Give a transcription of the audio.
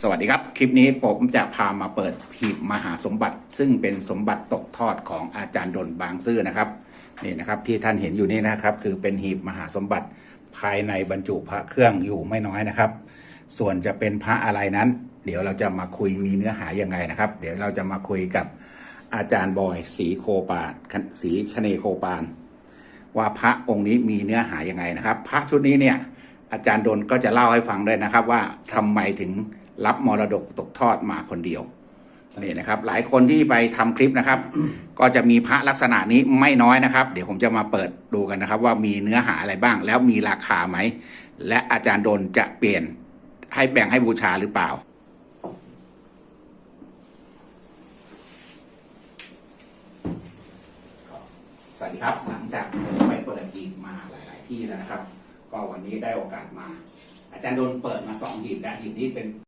สวัสดีครับ คลิปนี้ผมจะพามาเปิดหีบมหาสมบัติ ซึ่งเป็นสมบัติตกทอดของอาจารย์ดนบางซื่อนะครับนี่นะครับที่ท่านเห็นอยู่นี่นะครับ คือเป็นหีบมหาสมบัติภายในบรรจุพระเครื่องอยู่ไม่น้อยนะครับ ส่วนจะเป็นพระอะไรนั้น เดี๋ยวเราจะมาคุยมีเนื้อหายังไงนะครับ เดี๋ยวเราจะมาคุยกับอาจารย์บอยศรีโคปาสีคเนโคปานว่าพระองค์นี้มีเนื้อหายังไงนะครับ พระชุดนี้เนี่ยอาจารย์ดนก็จะเล่าให้ฟังด้วยนะครับ ว่าทำไมถึง รับมรดกตกทอดมาคนเดียวนี่นะครับ หลายคนที่ไปทำคลิปนะครับ ก็จะมีพระลักษณะนี้ไม่น้อยนะครับ เดี๋ยวผมจะมาเปิดดูกันนะครับ ว่ามีเนื้อหาอะไรบ้าง แล้วมีราคาไหม และอาจารย์ดนจะเปลี่ยนให้แบ่งให้บูชาหรือเปล่าสวัสดีครับหลังจากผมไปเปิดหีบมาหลาย ๆ ที่แล้วนะครับ ก็วันนี้ได้โอกาสมา อาจารย์โดนเปิดมาสองหีบแล้วหีบนี้เป็น